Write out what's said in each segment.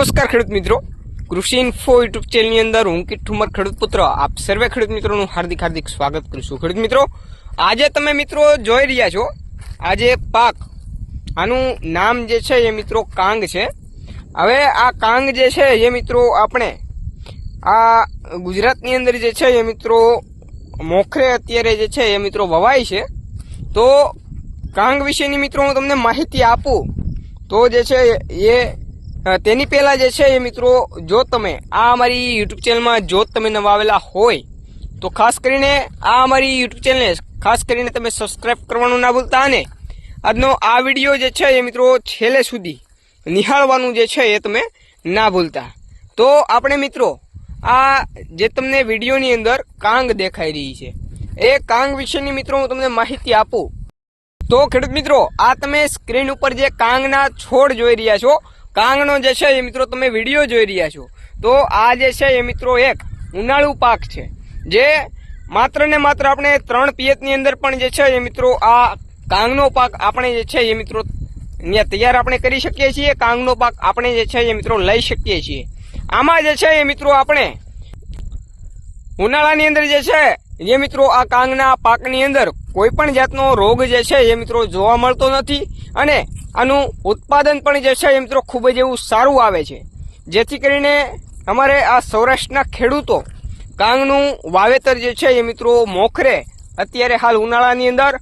નમસ્કાર ખેડૂત મિત્રો. કૃષિ ઇન્ફો યુટ્યુબ ચેનલની અંદર હું કિટ ઠુમર ખેડૂત પુત્ર, આપ સર્વે ખેડૂત મિત્રોનું હાર્દિક હાર્દિક સ્વાગત કરીશું ખેડૂત મિત્રો, આજે તમે મિત્રો જોઈ રહ્યા છો, આજે પાક, આનું નામ જે છે એ મિત્રો કાંગ છે. હવે આ કાંગ જે છે એ મિત્રો આપણે, આ ગુજરાતની અંદર જે છે એ મિત્રો મોખરે અત્યારે જે છે એ મિત્રો વવાય છે. તો કાંગ વિશેની મિત્રો હું તમને માહિતી આપું. તો જે છે એ તેની પહેલાં જે છે એ મિત્રો, જો તમે આ અમારી યુટ્યુબ ચેનલમાં જો તમે નવા આવેલા હોય, તો ખાસ કરીને આ અમારી યુટ્યુબ ચેનલને ખાસ કરીને તમે સબસ્ક્રાઇબ કરવાનું ના ભૂલતા અને આજનો આ વીડિયો જે છે એ મિત્રો છેલ્લે સુધી નિહાળવાનું જે છે એ તમે ના ભૂલતા. તો આપણે મિત્રો, આ જે તમને વિડીયોની અંદર કાંગ દેખાઈ રહી છે, એ કાંગ વિશેની મિત્રો હું તમને માહિતી આપું. તો ખેડૂત મિત્રો, આ તમે સ્ક્રીન ઉપર જે કાંગના છોડ જોઈ રહ્યા છો કાંગનો જે છે એ મિત્રો તમે વીડિયો જોઈ રહ્યા છો. તો આ જે છે એ મિત્રો એક ઉનાળુ પાક છે. જે માત્ર ને માત્ર આપણે ત્રણ પિયતની અંદર પણ જે છે એ મિત્રો આ કાંગનો પાક આપણે જે છે એ મિત્રો ત્યાં તૈયાર આપણે કરી શકીએ છીએ. કાંગનો પાક આપણે જે છે એ મિત્રો લઈ શકીએ છીએ. આમાં જે છે એ મિત્રો આપણે ઉનાળાની અંદર જે છે એ મિત્રો આ કાંગના પાકની અંદર કોઈ પણ જાતનો રોગ જે છે એ મિત્રો જોવા મળતો નથી અને આનું ઉત્પાદન પણ જે છે એ મિત્રો ખૂબ જ એવું સારું આવે છે. જેથી કરીને અમારે આ સૌરાષ્ટ્રના ખેડૂતો કાંગનું વાવેતર જે છે એ મિત્રો મોખરે અત્યારે હાલ ઉનાળાની અંદર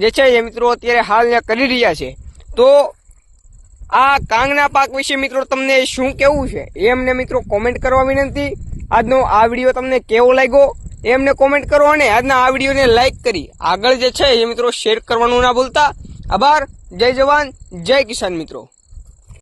જે છે એ મિત્રો અત્યારે હાલ કરી રહ્યા છે. તો આ કાંગના પાક વિશે મિત્રો તમને શું કેવું છે? એ અમને મિત્રો કોમેન્ટ કરવા વિનંતી. આજનો આ વીડિયો તમને કેવો લાગ્યો? એ અમને કોમેન્ટ કરો અને આજના આ વિડીયોને લાઈક કરી. આગળ જે છે એ મિત્રો શેર કરવાનું ના ભૂલતા. આભાર. જય જવાન જય કિસાન મિત્રો.